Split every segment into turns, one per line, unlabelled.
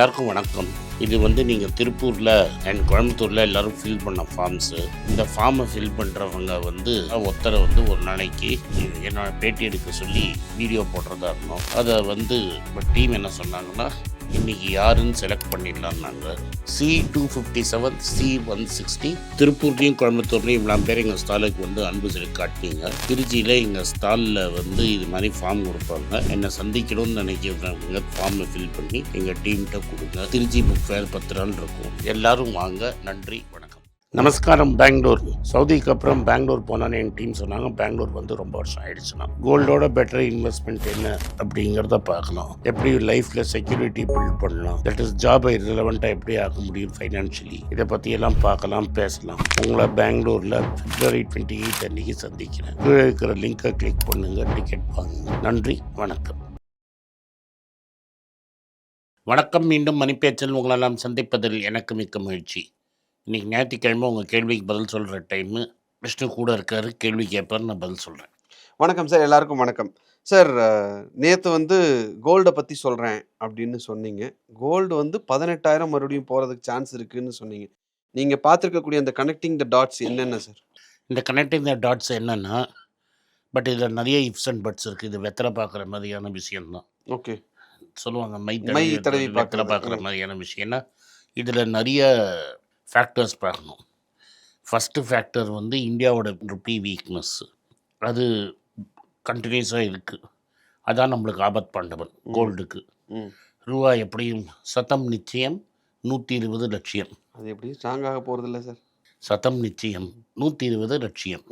எல்லாருக்கும் வணக்கம். இது வந்து நீங்கள் திருப்பூரில் அண்ட் கோயம்புத்தூரில் எல்லாரும் ஃபில் பண்ண ஃபார்ம்ஸு இந்த ஃபார்மை ஃபில் பண்ணுறவங்க வந்து ஒருத்தரை வந்து ஒரு நாளைக்கு என்னோட பேட்டி எடுக்க சொல்லி வீடியோ போடுறதா இருந்தோம். அதை வந்து டீம் என்ன சொன்னாங்கன்னா இன்னைக்கு யாருன்னு செலக்ட் பண்ணிடலாம் நாங்கள் C two fifty seven C one sixty திருப்பூர்லேயும் கோயம்புத்தூர்லேயும் இவ்வளோ பேர் எங்கள் ஸ்டாலுக்கு வந்து அன்பு செலுத்தி காட்டினீங்க. திருச்சியில் எங்கள் ஸ்டாலில் வந்து இது மாதிரி ஃபார்ம் கொடுப்பாங்க. என்னை சந்திக்கணும்னு நினைக்கிறவங்க ஃபார்மை ஃபில் பண்ணி எங்கள் டீம்கிட்ட கொடுங்க. திருச்சி புக் ஃபேர் பத்து நாள் இருக்கும். எல்லாரும் வாங்க. நன்றி. நமஸ்காரம் பெங்களூர். சவுதிக்கு அப்புறம் பெங்களூர் போனானே என் டீம் சொன்னாங்க பெங்களூர் வந்து ரொம்ப வருஷம் ஆயிடுச்சுன்னா. கோல்டோட பெட்டர் இன்வெஸ்ட்மெண்ட் என்ன அப்படிங்கிறத பார்க்கலாம். எப்படி லைஃப்பில் செக்யூரிட்டி பில்ட் பண்ணலாம். தட் இஸ் ஜாபை ரிலவெண்ட்டாக எப்படி ஆக முடியும் ஃபைனான்ஷியலி இதை பற்றி எல்லாம் பார்க்கலாம் பேசலாம். உங்களை பெங்களூரில் பிப்ரவரி டுவெண்ட்டி எயிட் அன்னைக்கு சந்திக்கிறேன். கீழே இருக்கிற லிங்கை கிளிக் பண்ணுங்க டிக்கெட் வாங்குங்க. நன்றி வணக்கம். வணக்கம் மீண்டும் மணிப்பேச்சல் உங்களெல்லாம் சந்திப்பதில் எனக்கு மிக்க மகிழ்ச்சி. இன்னைக்கு ஞாயிற்றுக்கிழமை உங்கள் கேள்விக்கு பதில் சொல்கிற டைமு விஷ்ணு கூட இருக்காரு கேள்வி கேட்பார் நான் பதில் சொல்கிறேன்
வணக்கம் சார் எல்லாருக்கும் வணக்கம். சார் நேற்று வந்து கோல்டை பற்றி சொல்கிறேன் அப்படின்னு சொன்னீங்க. கோல்டு வந்து பதினெட்டாயிரம் மறுபடியும் போகிறதுக்கு சான்ஸ் இருக்குன்னு சொன்னீங்க. நீங்கள் பார்த்துருக்கக்கூடிய அந்த கனெக்டிங் த டாட்ஸ் என்னென்ன சார்
இந்த கனெக்டிங் த டாட்ஸ் என்னென்னா பட் இதில் நிறைய இஃப்ஸ் அண்ட் பட்ஸ் இருக்குது இது வெத்தலை பார்க்குற மாதிரியான விஷயம்தான்.
ஓகே
சொல்லுவாங்க மை
மை
தடவி வெத்தலை. பார்க்குற. மாதிரியான விஷயம்னா இதில் நிறைய ஃபேக்டர்ஸ் பார்க்கணும். ஃபஸ்ட்டு ஃபேக்டர் வந்து இந்தியாவோட ருப்பி வீக்னஸ் அது கண்டினியூஸாக இருக்குது அதான் நம்மளுக்கு ஆபத் பாண்டவன். கோல்டுக்கு. ரூபா எப்படியும் சதம் நிச்சயம் நூற்றி இருபது லட்சியம்.
அது எப்படி ஸ்ட்ராங்காக போகிறது இல்லை சார்
சதம் நிச்சயம் நூற்றி இருபது லட்சியம்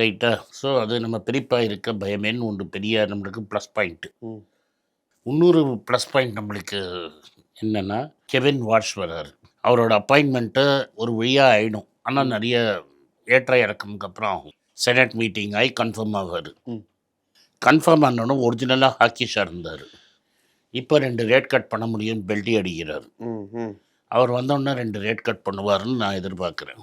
ரைட்டா ஸோ அது நம்ம பெரியப்பா இருக்க பயமேன்னு ஒன்று பெரிய நம்மளுக்கு ப்ளஸ் பாயிண்ட்டு இன்னொரு ப்ளஸ் பாயிண்ட் நம்மளுக்கு என்னென்னா கெவின் வாட்ஸ் வராரு அவரோட அப்பாயின்மெண்ட்டு ஒரு வழியாக ஆகிடும் ஆனால் நிறைய ஏற்ற இறக்கமுக்கு அப்புறம் ஆகும். செனட் மீட்டிங் ஆகி கன்ஃபார்ம்
ம்.
கன்ஃபார்ம் ஆனோன்னு ஒரிஜினலாக ஹாக்கிஷாக இருந்தார். இப்போ ரெண்டு ரேட் கட் பண்ண முடியும் பெல்ட்டி அடிக்கிறார். அவர் வந்தோடனே ரெண்டு ரேட் கட் பண்ணுவாருன்னு நான் எதிர்பார்க்குறேன்.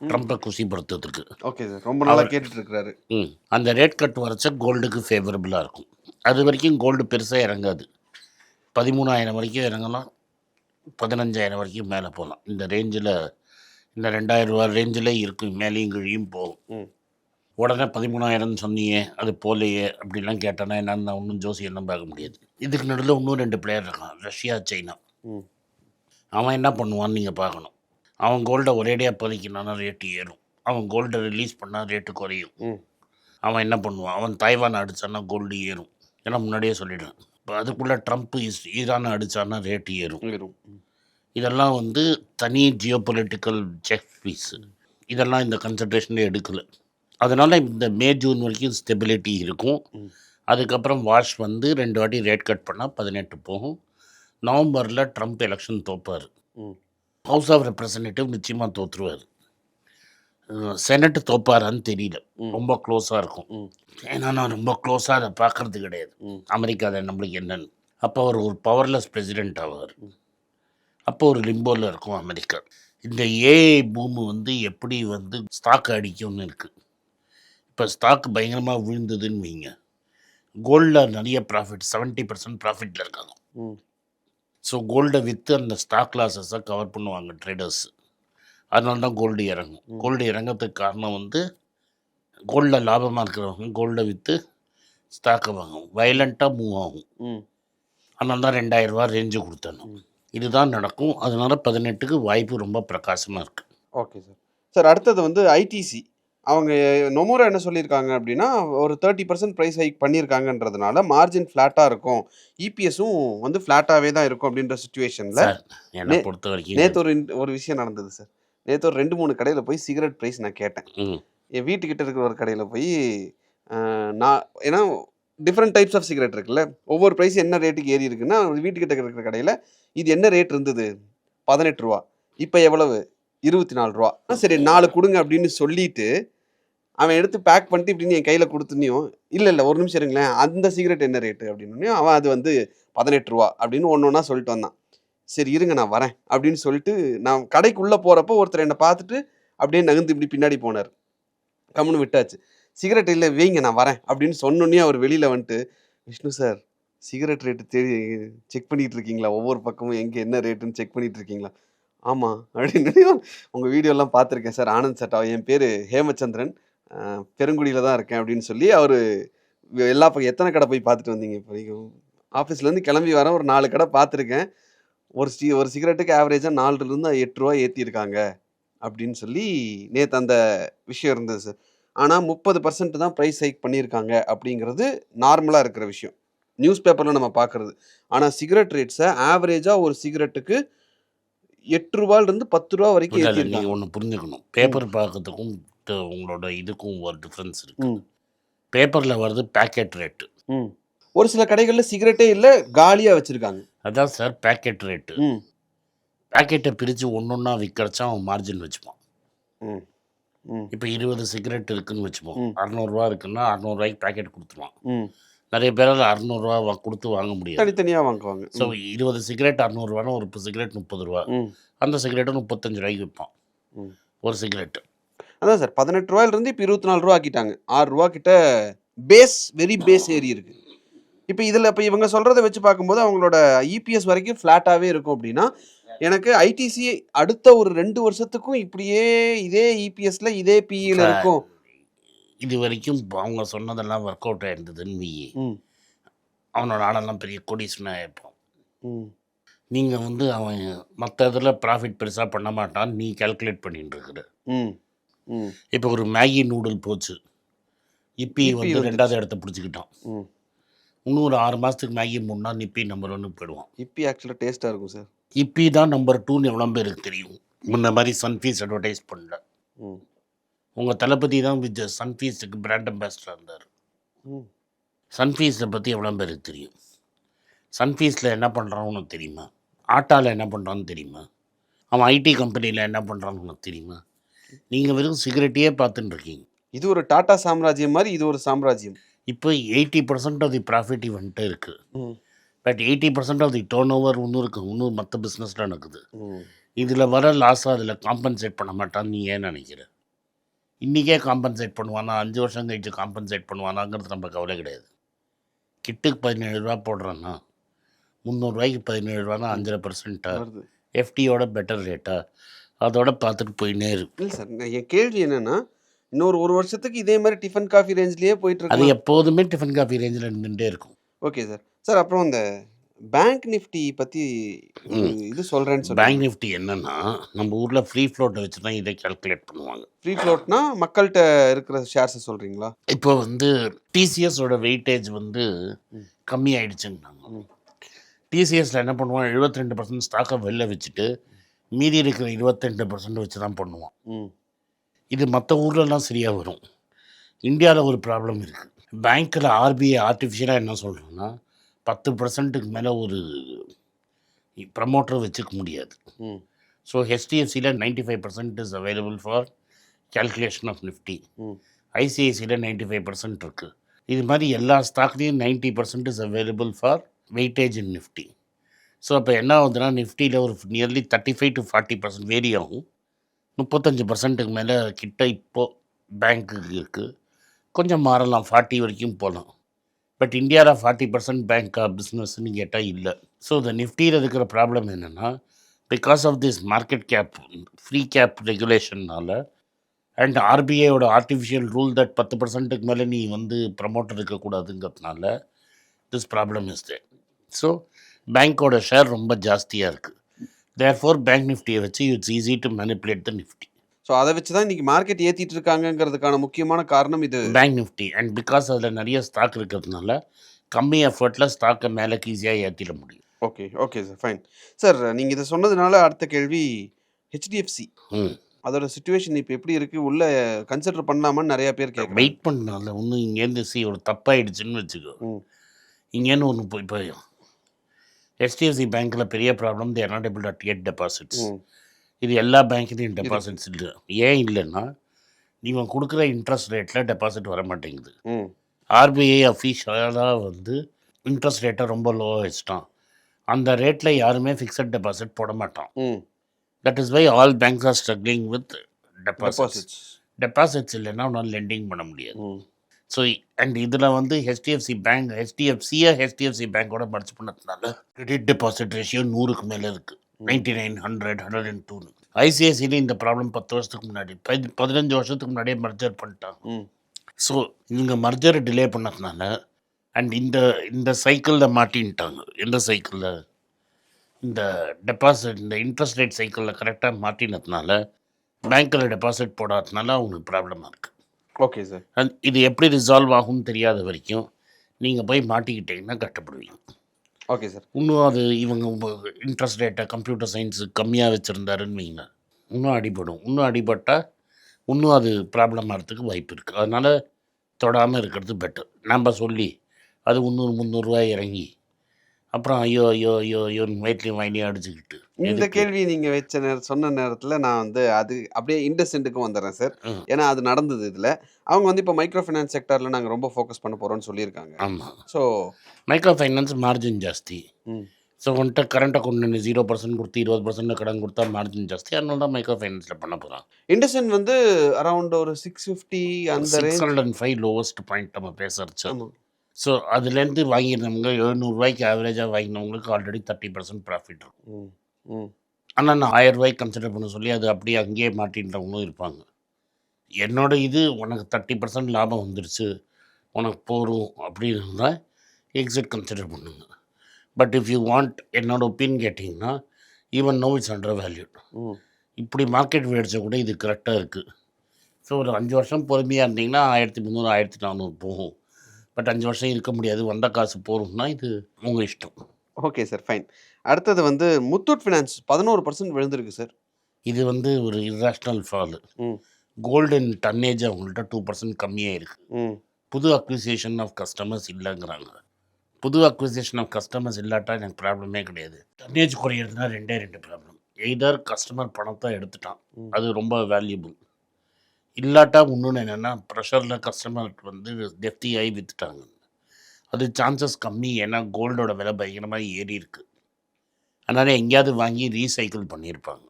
ட்ரம்ப்பை குசிப்படுத்துறதுக்கு.
ஓகே சார் ரொம்ப நாளாக கேட்டுட்டு இருக்கிறாரு
ம். அந்த ரேட் கட் வரைச்சா கோல்டுக்கு ஃபேவரபுளாக இருக்கும். அது வரைக்கும் கோல்டு பெருசாக இறங்காது. பதிமூணாயிரம் வரைக்கும் இறங்கலாம். பதினஞ்சாயிரம் வரைக்கும் மேலே போகலாம். இந்த ரேஞ்சில் இந்த ரெண்டாயிரம் ரூபா ரேஞ்சில் இருக்கும் மேலேயும் கீழையும் போகும். உடனே பதிமூணாயிரம் சொன்னியே அது போலையே அப்படிலாம் கேட்டேன்னா என்னன்னு ஒன்றும் ஜோசியெல்லாம் பார்க்க முடியாது. இதுக்கு நடுவில் இன்னும் ரெண்டு பிளேயர் இருக்கான் ரஷ்யா சைனா.
ம்.
அவன் என்ன பண்ணுவான்னு நீங்கள் பார்க்கணும். அவன் கோல்டை ஒரேடியாக பதிக்கினானா ரேட்டு ஏறும். அவன் கோல்டை ரிலீஸ் பண்ணால் ரேட்டு குறையும்.
ம்.
அவன் என்ன பண்ணுவான்? அவன் தாய்வான் அடித்தான்னா கோல்டு ஏறும். ஏன்னா முன்னாடியே சொல்லிடுறேன் இப்போ அதுக்குள்ளே ட்ரம்ப் இஸ் ஈரானை அடித்தான்னா ரேட்டு ஏறும். இதெல்லாம் வந்து தனி ஜியோ பொலிட்டிக்கல் செக் பீஸு இதெல்லாம் இந்த கன்சன்ட்ரேஷனே எடுக்கலை. அதனால் இந்த மே ஜூன் வரைக்கும் ஸ்டெபிலிட்டி இருக்கும். அதுக்கப்புறம் வாஷ் வந்து ரெண்டு வாட்டி ரேட் கட் பண்ணால் பதினெட்டு போகும். நவம்பரில் ட்ரம்ப் எலெக்ஷன் தோப்பார். ஹவுஸ் ஆஃப் ரெப்ரசன்டேட்டிவ் நிச்சயமாக தோற்றுருவார் செனட் தோப்பாரான்னு தெரியல. ரொம்ப க்ளோஸாக இருக்கும். ஏன்னா நான் ரொம்ப க்ளோஸாக அதை பார்க்கறது கிடையாது.
ம்.
அமெரிக்காவில் நம்மளுக்கு என்னன்னு. அப்போ அவர் ஒரு பவர்லெஸ் பிரசிடென்ட் ஆவார். அப்போ ஒரு லிம்போவில் இருக்கும் அமெரிக்கா. இந்த ஏஐ பூமு வந்து எப்படி வந்து ஸ்டாக் அடிக்கும்னு இருக்குது இப்போ ஸ்டாக் பயங்கரமாக விழுந்ததுன்னு வைங்க. கோல்டில் நிறைய ப்ராஃபிட் 70% பர்சன்ட் ப்ராஃபிட்டில் இருக்காங்க. ஸோ கோல்டை விற்று அந்த ஸ்டாக் லாஸஸை கவர் பண்ணுவாங்க ட்ரேடர்ஸ் அதனால தான் கோல்டு இறங்கும். கோல்டு இறங்கிறதுக்கு காரணம் வந்து கோல்டில் லாபமாக இருக்கிறவங்க கோல்டை விற்று ஸ்டாக்கை வாங்கும். வயலண்ட்டாக மூவ் ஆகும்.
ம்.
அதனால தான் ரெண்டாயிரம் ரூபா ரேஞ்சு கொடுத்தானு
ம்.
இதுதான் நடக்கும். அதனால பதினெட்டுக்கு வாய்ப்பு ரொம்ப பிரகாசமாக இருக்குது
ஓகே சார் சார் அடுத்தது வந்து ஐடிசி அவங்க நொமோரா என்ன சொல்லியிருக்காங்க அப்படின்னா ஒரு தேர்ட்டி பர்சன்ட் ப்ரைஸ் ஹைக் பண்ணியிருக்காங்கன்றதுனால மார்ஜின் ஃப்ளாட்டாக இருக்கும். இபிஎஸும் வந்து ஃப்ளாட்டாகவே தான் இருக்கும் அப்படின்ற சுச்சுவேஷனில்
என்னை பொறுத்த வரைக்கும்
நேற்று ஒரு ஒரு விஷயம் நடந்தது சார் நேற்று ஒரு ரெண்டு மூணு கடையில் போய் சிகரெட் ப்ரைஸ் நான் கேட்டேன். என் வீட்டுக்கிட்ட இருக்கிற ஒரு கடையில் போய் நான் ஏன்னா டிஃப்ரெண்ட் டைப்ஸ் ஆஃப் சிகரெட் இருக்குல்ல. ஒவ்வொரு ப்ரைஸ் என்ன ரேட்டுக்கு ஏறி இருக்குன்னா வீட்டுக்கிட்ட இருக்கிற கடையில் இது என்ன ரேட் இருந்தது? பதினெட்டு ரூபா. இப்போ எவ்வளவு? இருபத்தி நாலு ரூபா. ஆ, சரி நாலு கொடுங்க அப்படின்னு சொல்லிட்டு அவன் எடுத்து பேக் பண்ணிட்டு இப்படின்னு என் கையில் கொடுத்துனியும் இல்லை இல்லை ஒரு நிமிஷம் இருங்களேன். அந்த சிகரெட் என்ன ரேட்டு அப்படின்னு அவன் அது வந்து பதினெட்டு ரூபா அப்படின்னு ஒன்று ஒன்றா சொல்லிட்டு வந்தான். சரி இருங்க நான் வரேன் அப்படின்னு சொல்லிட்டு நான் கடைக்குள்ளே போகிறப்போ ஒருத்தர் என்னை பார்த்துட்டு அப்படியே நகர்ந்து இப்படி பின்னாடி போனார். கம்முன்னு விட்டாச்சு. சிகரெட் இல்லை வைங்க நான் வரேன் அப்படின்னு சொன்னோன்னே அவர் வெளியில் வந்துட்டு விஷ்ணு சார் சிகரெட் ரேட்டு தேடி செக் பண்ணிட்டு இருக்கீங்களா? ஒவ்வொரு பக்கமும் எங்கே என்ன ரேட்டுன்னு செக் பண்ணிட்டு இருக்கீங்களா? ஆமாம் அப்படின்னு உங்கள் வீடியோலாம் பார்த்துருக்கேன் சார் ஆனந்த் சட்டா என் பேர் ஹேமச்சந்திரன். பெருங்குடியில் தான் இருக்கேன் அப்படின்னு சொல்லி அவர் எல்லா பக்கம் எத்தனை கடை போய் பார்த்துட்டு வந்தீங்க? இப்போ வரைக்கும் ஆஃபீஸ்லேருந்து கிளம்பி வரேன் ஒரு நாலு கடை பார்த்துருக்கேன். ஒரு சி ஒரு சிகரெட்டுக்கு ஆவரேஜாக நாலுலேருந்து எட்டு ரூபா ஏற்றிருக்காங்க அப்படின்னு சொல்லி நேற்று அந்த விஷயம் இருந்தது சார் ஆனால் முப்பது பர்சன்ட் தான் ப்ரைஸ் ஹைக் பண்ணியிருக்காங்க அப்படிங்கிறது நார்மலாக இருக்கிற விஷயம். நியூஸ் பேப்பரில் நம்ம பார்க்குறது ஆனால் சிகரெட் ரேட்ஸை ஆவரேஜாக ஒரு சிகரெட்டுக்கு எட்டு ரூபாயிலிருந்து பத்து ரூபா வரைக்கும்
நீங்கள் ஒன்று புரிஞ்சுக்கணும். பேப்பர் பார்க்கறதுக்கும் உங்களோட இதுக்கும் ஒரு டிஃப்ரென்ஸ் இருக்கு. பேப்பரில் வருது பேக்கெட் ரேட்டு
ம். ஒரு சில கடைகளில் சிகரெட்டே இல்லை காலியாக வச்சுருக்காங்க.
அதான் சார் பேக்கெட் ரேட்டு பேக்கெட்டை பிரித்து ஒன்று ஒன்றா விற்கிறச்சா அவன் மார்ஜின் வச்சுப்பான். இப்போ இருபது சிகரெட் இருக்குன்னு வச்சுப்போம். அறநூறுவா இருக்குன்னா அறநூறுவாய்க்கு பேக்கெட் கொடுத்துருவான். நிறைய பேரால் அறநூறுவா கொடுத்து வாங்க முடியாது.
தனித்தனியாக வாங்குவாங்க.
ஸோ இருபது சிகரெட் அறநூறுவானா ஒரு சிகரெட் முப்பது ரூபா. அந்த சிகரெட்டை முப்பத்தஞ்சு ரூபாய்க்கு விற்பான். ஒரு சிகரெட்டு
அதான் சார் பதினெட்டு ரூபாயிலிருந்து இப்போ இருபத்தி நாலு ரூபா ஆக்கிட்டாங்க. ஆறு ரூபா கிட்ட பேஸ் வெரி பேஸ் ஏறி இருக்கு. இப்போ இதில் இப்போ இவங்க சொல்கிறத வச்சு பார்க்கும்போது அவங்களோட இபிஎஸ் வரைக்கும் ஃப்ளாட்டாகவே இருக்கும் அப்படின்னா எனக்கு ஐடிசி அடுத்த ஒரு ரெண்டு வருஷத்துக்கும் இப்படியே இதே இபிஎஸ்ல இதே பிஇல இருக்கும்.
இது வரைக்கும் அவங்க சொன்னதெல்லாம் ஒர்க் அவுட் ஆயிருந்ததுன்னு
ம்.
அவனோட ஆடெல்லாம் பெரிய கொடிசுனா இருப்பான்
ம்.
நீங்கள் வந்து அவன் மற்ற இதில் ப்ராஃபிட் பெருசாக பண்ண மாட்டான் நீ கால்குலேட் பண்ணிட்டு இருக்கிற.
ம். ம்.
இப்போ ஒரு மேகி நூடுல் போச்சு. இப்பி வந்து. ரெண்டாவது இடத்த பிடிச்சிக்கிட்டான்.
ம்.
இன்னும் ஒரு ஆறு மாதத்துக்கு மேகி முன்னா நிப்பி நம்பர் ஒன்று போயிடுவான்.
இப்பி ஆக்சுவலாக டேஸ்ட்டாக இருக்கும் சார்
இப்பி தான் நம்பர் டூன்னு எவ்வளோ பேருக்கு தெரியும். முன்ன மாதிரி சன்ஃபீஸ் அட்வர்டைஸ் பண்ணல.
ம்.
உங்கள் தளபதி தான் வித் சன்ஃபீஸுக்கு பிராண்ட் அம்பாசிடர் இருந்தார்.
ம்.
சன்ஃபீஸில் பற்றி எவ்வளோ பேருக்கு தெரியும்? சன்ஃபீஸில் என்ன பண்ணுறான்னு உனக்கு தெரியுமா? ஆட்டாவில் என்ன பண்ணுறான்னு தெரியுமா? அவன் ஐடி கம்பெனியில் என்ன பண்ணுறான்னு உனக்கு தெரியுமா? நீங்கள் வெறும் சிகரெட்டையே பார்த்துட்டு இருக்கீங்க.
இது ஒரு டாடா சாம்ராஜ்யம் மாதிரி இது ஒரு சாம்ராஜ்யம்.
இப்போ eighty percent of the profit event இருக்குது but eighty percent of the turnover இன்னும் இருக்குது இன்னும் மற்ற பிஸ்னஸில் நடக்குது. இதில் வர லாஸை அதில் காம்பன்சேட் பண்ண மாட்டான்னு நீ ஏன் நினைக்கிற? இன்றைக்கே காம்பன்சேட் பண்ணுவானா? அஞ்சு வருஷம் கழிச்சு காம்பன்சேட் பண்ணுவானாங்கிறது நம்ம கவலை கிடையாது. கிட்டுக்கு பதினேழு ரூபா போடுறான்னா முந்நூறுரூவாய்க்கு பதினேழு ரூபானா அஞ்சரை பர்சன்ட்டா எஃப்டியோட பெட்டர் ரேட்டா அதோட பார்த்துட்டு போயினே இருக்கு
இல்லை சார் என் கேள்வி என்னன்னா இன்னொரு ஒரு வருஷத்துக்கு இதே மாதிரி டிஃபன் காஃபி ரேஞ்ச்லயே போயிட்டு
அது
இருக்கு
எப்போதுமே டிஃபன் காஃபி ரேஞ்சில் இருந்துகிட்டே இருக்கும்.
Okay sir. சார் அப்புறம் இந்த பேங்க் நிஃப்டி பத்தி ஒரு இது சொன்னீங்க
பேங்க் நிஃப்டி என்னன்னா நம்ம ஊரில் ஃப்ரீ ஃப்ளோட்டை வச்சு தான் இதை கால்குலேட் பண்ணுவாங்க.
ஃப்ரீ ஃப்ளோட்னா மக்கள்கிட்ட இருக்கிற ஷேர்ஸை சொல்றீங்களா?
இப்போ வந்து டிசிஎஸோட வெயிட்டேஜ் வந்து. கம்மி ஆயிடுச்சுன்னாங்க
ம்.
டிசிஎஸில் என்ன பண்ணுவான்? 72% ரெண்டு பர்சன்ட் ஸ்டாக்கை வெளில வச்சுட்டு மீதி இருக்கிற 22% பர்சன்ட் வச்சு தான் பண்ணுவான்.
ம்.
இது மற்ற ஊர்லலாம் சரியாக வரும். இந்தியாவில் ஒரு ப்ராப்ளம் இருக்குது பேங்க்கில் ஆர்பிஐ ஆர்டிஃபிஷியலாக என்ன சொல்கிறோன்னா பத்து பர்சன்ட்டுக்கு மேலே ஒரு ப்ரமோட்டர் வச்சுக்க முடியாது. So ஹெச்டிஎஃப்சியில் ninety five percent is available for calculation of Nifty ஐசிஐசியில் ninety five percent இருக்குது இது மாதிரி எல்லா ஸ்டாக்லேயும் ninety percent is available for weightage in Nifty so அப்போ என்ன ஆகுதுன்னா நிஃப்டியில் ஒரு nearly thirty five to forty percent vary ஆகும். முப்பத்தஞ்சு பர்சன்ட்டுக்கு மேலே கிட்ட இப்போது பேங்க்குக்கு இருக்குது கொஞ்சம் மாறலாம். ஃபார்ட்டி வரைக்கும் போகலாம் பட் இந்தியாவில் ஃபார்ட்டி பர்சன்ட் பேங்க்கா பிஸ்னஸ்ன்னு கேட்டால் இல்லை. ஸோ இந்த நிஃப்டியில் இருக்கிற ப்ராப்ளம் என்னென்னா because of this market cap free cap ரெகுலேஷன்னால and ஆர்பிஐயோட ஆர்டிஃபிஷியல் ரூல் தட் பத்து பர்சன்ட்டுக்கு மேலே நீ வந்து promoter இருக்கக்கூடாதுங்கிறதுனால this problem is they so பேங்க்கோட share ரொம்ப ஜாஸ்தியாக இருக்குது தேர் ஃபோர் பேங்க் நிஃப்டியை வச்சு it's easy to manipulate the Nifty
so அதை வச்சு தான் இன்னைக்கு மார்க்கெட் ஏத்திட்டு இருக்காங்கங்கிறதுக்கான முக்கியமான காரணம் இது.
பேங்க் நிஃப்டி அண்ட் பிகாஸ் அதில் நிறைய ஸ்டாக் இருக்கிறதுனால கம்மி எஃபர்ட்டில் ஸ்டாக்கை மேலேக்கு ஈஸியாக ஏற்றிட முடியும்.
Okay okay sir fine sir நீங்கள் இதை சொன்னதுனால அடுத்த கேள்வி ஹெச்டிஎஃப்சி
ம்.
அதோட சுச்சுவேஷன் இப்போ எப்படி இருக்கு? உள்ள கன்சிடர் பண்ணலாமான்னு நிறைய பேர் கேட்குறாங்க
வெயிட் பண்ணால ஒன்றும் இங்கேருந்து சி ஒரு தப்பாயிடுச்சுன்னு வச்சுக்கோ. இங்கேருந்து ஒன்று போய் இப்போ ஹெச்டிஎஃப்சி பேங்க்கில் பெரிய problem they're not able to get deposits இது எல்லா பேங்க்லேயும் டெபாசிட்ஸ் இல்லை. ஏன் இல்லைன்னா நீங்கள் கொடுக்குற இன்ட்ரெஸ்ட் ரேட்டில் டெபாசிட் வர மாட்டேங்குது. ஆர்பிஐ அஃபீஷியலாக வந்து இன்ட்ரெஸ்ட் ரேட்டை ரொம்ப லோவாக வச்சுட்டான். அந்த ரேட்டில் யாருமே ஃபிக்ஸட் டெபாசிட் போட மாட்டான். That is why all banks are struggling with deposits
deposits
இல்லைன்னா உன்னால் லெண்டிங் பண்ண முடியாது. ஸோ அண்ட் இதில் வந்து ஹெச்டிஎஃப்சி பேங்க் ஹெச்டிஎஃப்சியை ஹெச்டிஎஃப்சி பேங்கோட மர்ச் பண்ணதுனால கிரெடிட் டெபாசிட் ரேஷியோ நூறுக்கு மேலே இருக்குது ninety nine hundred hundred and டூன்னு ஐசிஐசியில் இந்த ப்ராப்ளம் பத்து வருஷத்துக்கு முன்னாடி பதி- பதினஞ்சு வருஷத்துக்கு முன்னாடியே மர்ஜர் பண்ணிட்டாங்க. ஸோ இவங்க மர்ஜரை டிலே பண்ணதுனால அண்ட் இந்த இந்த சைக்கிளில் மாட்டின்ட்டாங்க. எந்த சைக்கிளில் இந்த டெபாசிட் இந்த இன்ட்ரெஸ்ட் ரேட் சைக்கிளில் கரெக்டாக மாட்டினதுனால பேங்க்கில் டெபாசிட் போடாததுனால அவங்களுக்கு ப்ராப்ளமாக இருக்குது
ஓகே சார்
அண்ட் இது எப்படி ரிசால்வ் ஆகும்னு தெரியாத வரைக்கும் நீங்கள் போய் மாட்டிக்கிட்டீங்கன்னா கஷ்டப்படுவீங்க
ஓகே சார்
இன்னும் அது இவங்க இன்ட்ரெஸ்ட் ரேட்டை கம்ப்யூட்டர் சயின்ஸு கம்மியாக வச்சுருந்தாருன்னு வைங்க. இன்னும் அடிபடும். இன்னும் அடிபட்டால் இன்னும் அது ப்ராப்ளம் ஆகிறதுக்கு வாய்ப்பு இருக்குது அதனால் தொடாமல் இருக்கிறது பெட்டர் நம்ம சொல்லி அது முந்நூறு முந்நூறுரூவா இறங்கி அப்புறம் ஐயோ ஐயோ ஐயோ ஐயோன்னு வயிற்றுலையும் வாயிலையும் அடிச்சுக்கிட்டு
இந்த
எதுக்கு?
கேள்வி நீங்க வச்ச நேரம் சொன்ன நேரத்துல நான் வந்து அது அப்படியே இண்டஸ்இண்டுக்கும் வந்துடுறேன் சார். ஏன்னா அது நடந்தது இதுல. அவங்க வந்து இப்போ மைக்ரோ ஃபைனான்ஸ் செக்டர்ல நாங்க ரொம்ப ஃபோக்கஸ் பண்ண போறோம்னு சொல்லியிருக்காங்க.
ஆமாம்
ஸோ
மைக்ரோ ஃபைனான்ஸ் மார்ஜின் ஜாஸ்தி. ஸோ உன்கிட்ட கரண்ட் அக்கௌண்ட் ஜீரோ பர்சன்ட் கொடுத்து இருபது பர்சன்ட் கடன் கொடுத்தா மார்ஜின் ஜாஸ்தி. அதனால தான் மைக்ரோ ஃபைனான்ஸில் பண்ண போகிறான்
இண்டஸ்இன் வந்து அரௌண்ட் ஒரு சிக்ஸ் ஃபிஃப்டி அந்த
six hundred and five lowest point நம்ம பேசுறச்சு
ஆமா.
ஸோ அதுலேருந்து வாங்கியிருந்தவங்க எழுநூறுவாய்க்கு ஆவரேஜாக வாங்கினவங்களுக்கு ஆல்ரெடி தேர்ட்டி பர்சன்ட் ப்ராஃபிட் இருக்கும். ஆனால் நான் ஆயிரம் ரூபாய்க்கு கன்சிடர் பண்ண சொல்லி அது அப்படியே அங்கேயே மாட்டின்றவங்களும் இருப்பாங்க. என்னோட இது உனக்கு தேர்ட்டி பர்சன்ட் லாபம் வந்துருச்சு உனக்கு போகும் அப்படின்னு இருந்தால் எக்ஸிட் கன்சிடர் பண்ணுங்க. பட் இஃப் யூ வாண்ட் என்னோட ஒப்பீனியன் கேட்டிங்கன்னா even no it's undervalued இப்படி மார்க்கெட் வேடிச்ச கூட இது கரெக்டாக இருக்குது ஸோ ஒரு அஞ்சு வருஷம் பொறுமையாக இருந்தீங்கன்னா ஆயிரத்தி முந்நூறு ஆயிரத்தி நானூறு போகும். பட் அஞ்சு வருஷம் இருக்க முடியாது. வந்த காசு போகிறோம்னா இது உங்கள் இஷ்டம்.
Okay sir fine. அடுத்தது வந்து முத்தூட் ஃபினான்ஸ் பதினோரு பர்சன்ட் விழுந்திருக்கு சார்.
இது வந்து ஒரு இர்ராஷ்னல் ஃபால் கோல்டன் டன்னேஜ் அவங்கள்ட்ட டூ பர்சன்ட் கம்மியாக இருக்குது புது அக்விசிஷன் ஆஃப் கஸ்டமர்ஸ் இல்லைங்கிறாங்க. புது அக்விசிஷன் ஆஃப் கஸ்டமர்ஸ் இல்லாட்டா எனக்கு ப்ராப்ளமே கிடையாது. டன்னேஜ் குறையிறதுனா ரெண்டே ரெண்டு ப்ராப்ளம் எய்தர் கஸ்டமர் பணத்தை எடுத்துட்டான். அது ரொம்ப வேல்யூபிள் இல்லாட்டா இன்னொன்று என்னென்னா ப்ரெஷரில் கஸ்டமர் வந்து ஆகி விற்றுட்டாங்க அது சான்சஸ் கம்மி. ஏன்னா கோல்டோட விலை பயங்கரமாக ஏறி இருக்கு. அதனால் எங்கேயாவது வாங்கி ரீசைக்கிள் பண்ணியிருப்பாங்க.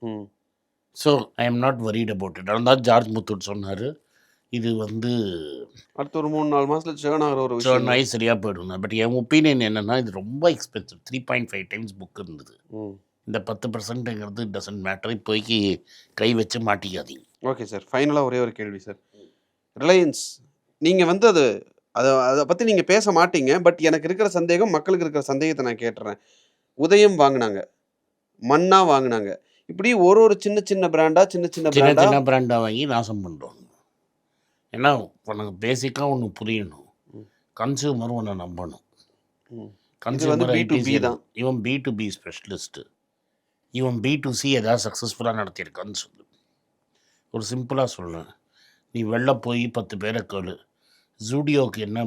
So I am not worried about it. அதனால ஜார்ஜ் முத்தூட் சொன்னார். இது வந்து
அடுத்த ஒரு மூணு நாலு மாசத்துல சேர்ன் ஆகிற ஒரு விஷயம்.
நாய் சரியாக போயிடும் பட் என் ஒப்பீனியன் என்னென்னா இது ரொம்ப expensive three point five times book இருந்தது. இந்த பத்து பர்சன்ட்டுங்கிறது டசன்ட் மேட்டர் இப்போதைக்கு கை வச்சு மாட்டிக்காதீங்க.
ஓகே சார் ஃபைனலாக ஒரே ஒரு கேள்வி சார் ரிலையன்ஸ் நீங்கள் வந்து அது அதை அதை பற்றி நீங்கள் பேச மாட்டீங்க பட் எனக்கு இருக்கிற சந்தேகம் மக்களுக்கு இருக்கிற சந்தேகத்தை நான் கேட்டுறேன். உதயம் வாங்கினாங்க. மன்னா வாங்கினாங்க. இப்படி ஒரு ஒரு சின்ன சின்ன பிராண்டா சின்ன சின்ன
சின்ன
பிராண்டா
சின்ன பிராண்டாக வாங்கி நாசம் பண்ணுறோம் ஏன்னா உனக்கு பேசிக்காக ஒன்று புரியணும். கன்சியூமர் ஒன்று நம்பணும்.
ம். வந்து
கன்சியூமர்
B2B தான்.
இவன் பி டு பி ஸ்பெஷலிஸ்ட்டு இவன் பி டு சி ஏதாவது சக்ஸஸ்ஃபுல்லாக நடத்தியிருக்கான்னு சொல்லு. ஒரு சிம்பிளாக சொல்கிறேன் நீ வெளில போய் பத்து பேரை கேளு. ஜூடியோக்கு என்ன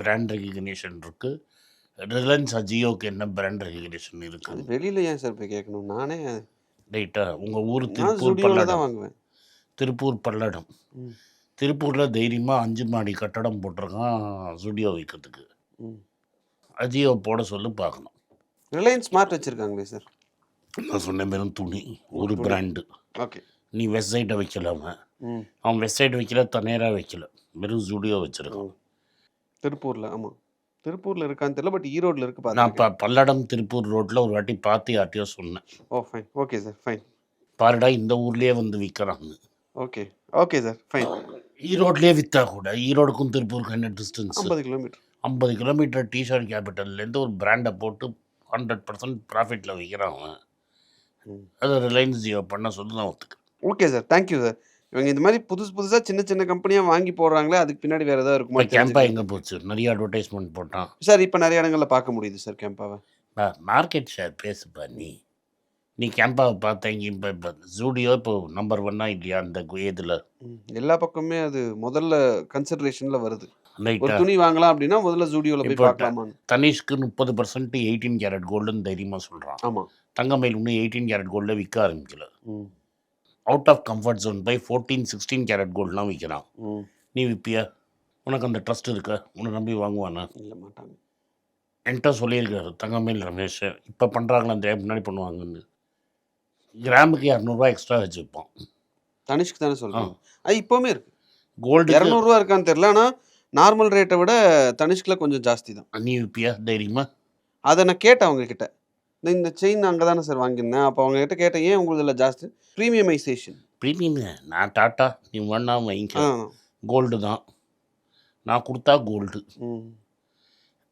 பிராண்ட் ரெகக்னேஷன் இருக்குது ரிலையன்ஸ் அஜியோக்கு என்ன பிராண்ட் ரெகக்னேஷன் இருக்குது
வெளியில ஏன் சார் போய் கேட்கணும்? நானே
ரைட்டா உங்கள் ஊர் திருப்பூர் பல்லடம்.
வாங்குவேன்.
திருப்பூர் பல்லடம். திருப்பூரில் தைரியமாக அஞ்சு மாடி கட்டடம் போட்டிருக்கான் ஸ்டுடியோ வைக்கிறதுக்கு. அஜியோ போட சொல்லி பார்க்கணும்.
ரிலையன்ஸ் ஸ்மார்ட் வச்சுருக்காங்களே சார்
நான் சொன்ன வெறும் துணி ஒரு பிராண்டு
ஓகே.
நீ வெப்சைட்டை வைக்கல அவன். அவன் வெப்சைட் வைக்கல தனியராக வைக்கல. வெறும் ஸ்டுடியோ வச்சிருக்கான்.
திருப்பூரில் ஆமாம் திருப்பூரில் இருக்கான்னு தெரியல பட் ஈரோட்டில் இருக்கு
நான் இப்போ பல்லடம் திருப்பூர் ரோட்டில் ஒரு வாட்டி பார்த்து யார்ட்டையோ சொன்னேன்.
Oh fine okay sir fine
பாருடா இந்த ஊர்லேயே வந்து விற்கிறாங்க
ஓகே ஓகே சார் ஃபைன்
ஈரோட்லேயே விற்றா கூட ஈரோடுக்கும் திருப்பூருக்கும் என்ன டிஸ்டன்ஸ்
ஐம்பது கிலோமீட்டர்
ஐம்பது கிலோமீட்டர் டிஷர்ட் கேபிட்டல்லேருந்து ஒரு பிராண்டை போட்டு ஹண்ட்ரட் பர்சன்ட் ப்ராஃபிட்டில் விற்கிறான் அவன். அதை ரிலையன்ஸ் ஜியோ பண்ண சொல்லி நான் ஒத்துக்கிறேன்.
ஓகே சார் தேங்க்யூ சார் இவங்க இந்த மாதிரி புதுசு புதுசாக சின்ன சின்ன கம்பெனியாக வாங்கி போடுறாங்களே அதுக்கு பின்னாடி வேறு ஏதாவது இருக்குமா?
கேம்பா எங்கே போச்சு நிறைய அட்வர்டைஸ்மெண்ட் போட்டான்.
சார் இப்போ நிறைய இடங்களில் பார்க்க முடியுது சார் கேம்பாவை
மார்க்கெட் ஷேர் பேசுப்பா நீ. நீ கேம்பாவை பார்த்தீங்க இப்போ இப்போ ஜூடியோ இப்போ நம்பர் ஒன்னா இல்லையா அந்த இதில்.
எல்லா பக்கமே அது முதல்ல கன்சிடரேஷனில் வருது. ஒரு துணி வாங்கலாம் அப்படின்னா முதல்ல ஜூடியோவில் போய்
இப்போ
பார்க்கலாமான்னு.
தனிஷ்க்கு முப்பது பர்சன்ட் எயிட்டீன் கேரட் கோல்டுன்னு தைரியமாக சொல்கிறான்
ஆமாம்
தங்கமயில் இன்னும் எயிட்டீன் கேரட் கோல்டில் விற்க ஆரம்பிக்கல. Out of comfort zone by fourteen sixteen carat கோல்ட்லாம் விற்கிறான் நீ விற்பியா உனக்கு அந்த ட்ரஸ்ட் இருக்க? உன்னை நம்பி வாங்குவானா?
இல்லை மாட்டாங்க.
என்கிட்ட சொல்லியிருக்காரு தங்கமயில் ரமேஷ். இப்போ பண்ணுறாங்களா அந்த முன்னாடி பண்ணுவாங்கன்னு. கிராமுக்கு இரநூறுவா எக்ஸ்ட்ரா வச்சுருப்பான்.
தனிஷ்க்கு தானே சொல்கிறேன் அது இப்போவுமே இருக்கு.
கோல்டு
இரநூறுவா இருக்கான்னு தெரியல ஆனால் நார்மல் ரேட்டை விட தனிஷ்கில் கொஞ்சம் ஜாஸ்தி தான்.
நீ இருப்பியா தைரியமா?
அதை நான் கேட்டேன் அவங்க கிட்ட இந்த- இந்த செயின் அங்கே தானே சார் வாங்கியிருந்தேன். அப்போ அவங்க கிட்ட கேட்டேன் ஏன் உங்களுக்கு இதில் ஜாஸ்தி? ப்ரீமியமைசேஷன்
ப்ரீமியம் நான் டாட்டா நீ வேணா வாங்கிக்க. கோல்டு தான். நான் கொடுத்தா கோல்டு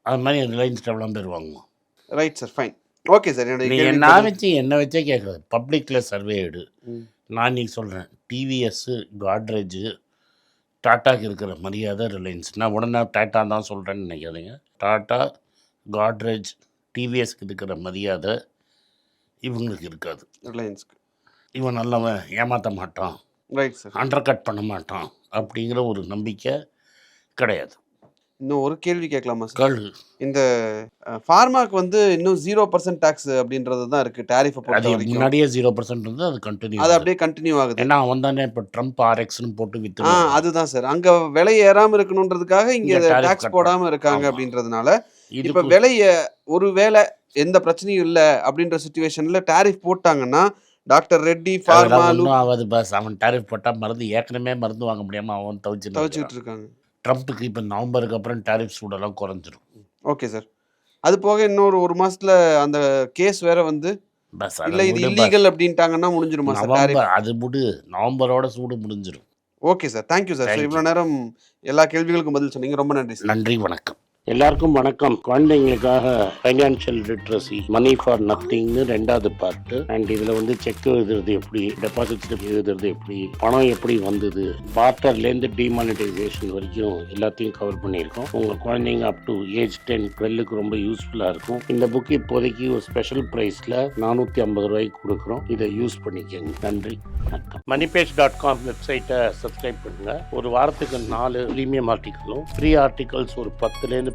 அது மாதிரி ரிலையன்ஸ் எவ்வளோ பேர் வாங்குவோம்
right sir fine okay sir
நீ நான்
பதில்.
வச்சு என்ன வச்சே கேட்குறது பப்ளிக்கில் சர்வே எடு. நான் நீ சொல்கிறேன் டிவிஎஸ்ஸு காட்ரேஜு டாட்டாக்கு இருக்கிற மரியாதை ரிலையன்ஸ் நான் உடனே டாட்டா தான் சொல்கிறேன்னு நினைக்காதீங்க. டாட்டா காட்ரேஜ் டிவிஎஸ்க்கு இருக்கிற மரியாதை இவங்களுக்கு இருக்காது.
ரிலையன்ஸ்க்கு
இவன் நல்லவன் ஏமாற்ற மாட்டான்
ரைட் சார்
அண்டர் கட் பண்ண மாட்டான் அப்படிங்கிற ஒரு நம்பிக்கை கிடையாது.
இன்னும் ஒரு கேள்வி கேட்கலாமா சார் இந்த ஃபார்மாக்கு வந்து இன்னும் ஜீரோ பர்சன்ட் டேக்ஸ் அப்படின்றது தான் இருக்கு டேரிஃபை
முன்னாடியே ஜீரோ பர்சன்ட் இருந்து அது கண்டினியூ
அது அப்படியே கண்டினியூ ஆகுது.
ஏன்னா அவன் தானே இப்போ ட்ரம்ப் ஆர்எக்ஸ்னு போட்டு
ஆ
வித்து
அதுதான் சார் அங்க விலை ஏறாம இருக்கணுன்றதுக்காக இங்க டாக்ஸ்
cut
போடாம இருக்காங்க. அப்படின்றதுனால இப்ப விலைய ஒரு வேளை எந்த பிரச்சனையும் இல்ல அப்படின்ற சுச்சுவேஷன்ல டாரிஃப் போட்டாங்கன்னா டாக்டர் ரெட்டி ஃபார்மா
ஆகாது பஸ் அவன் டேரிஃப் போட்டால் மருந்து ஏற்கனவே மருந்து வாங்க முடியாமல் அவன் தவிச்சு
தவிச்சுக்கிட்டு இருக்காங்க.
ட்ரம்ப்புக்கு இப்போ நவம்பருக்கு அப்புறம் டேரிஃப் சூடெல்லாம் குறைஞ்சிரும்.
Okay sir. அது போக இன்னொரு ஒரு மாசத்துல அந்த கேஸ் வேற வந்து
பஸ்
இல்ல இது இல்லீகல் அப்படின்ட்டாங்கன்னா முடிஞ்சிருமா சார்
அது முடி நவம்பரோட சூடு முடிஞ்சிரும்.
Okay sir. Thank you sir. இவ்வளவு நேரம் எல்லா கேள்விகளுக்கும் பதில் சொன்னீங்க. ரொம்ப நன்றி
நன்றி வணக்கம். எல்லாருக்கும் வணக்கம். குழந்தைங்களுக்காக ஃபைனான்ஷியல் லிட்ரஸி மணி ஃபார் நத்திங்னு ரெண்டாவது பார்ட்டு அண்ட் இதில் வந்து செக் எழுதுறது எப்படி டெபாசிட் எழுதுறது எப்படி பணம் எப்படி வந்தது பார்ட்டர்லேருந்து டிமானிட்டைசேஷன் வரைக்கும் எல்லாத்தையும் கவர் பண்ணியிருக்கோம். உங்கள் குழந்தைங்க அப் டு ஏஜ் டென் டுவெல்லுக்கு ரொம்ப யூஸ்ஃபுல்லாக இருக்கும். இந்த புக் இப்போதைக்கு ஒரு ஸ்பெஷல் ப்ரைஸில் நானூற்றி ஐம்பது ரூபாய்க்கு கொடுக்குறோம். இதை யூஸ் பண்ணிக்கோங்க. நன்றி. வணக்கம். மணிபேஜ் டாட் காம் வெப்சைட்டை சப்ஸ்கிரைப் பண்ணுங்கள் ஒரு வாரத்துக்கு நாலு ப்ரீமியம் ஆர்டிக்கலும் ஃப்ரீ ஆர்டிகல்ஸ் ஒரு பத்துலேருந்து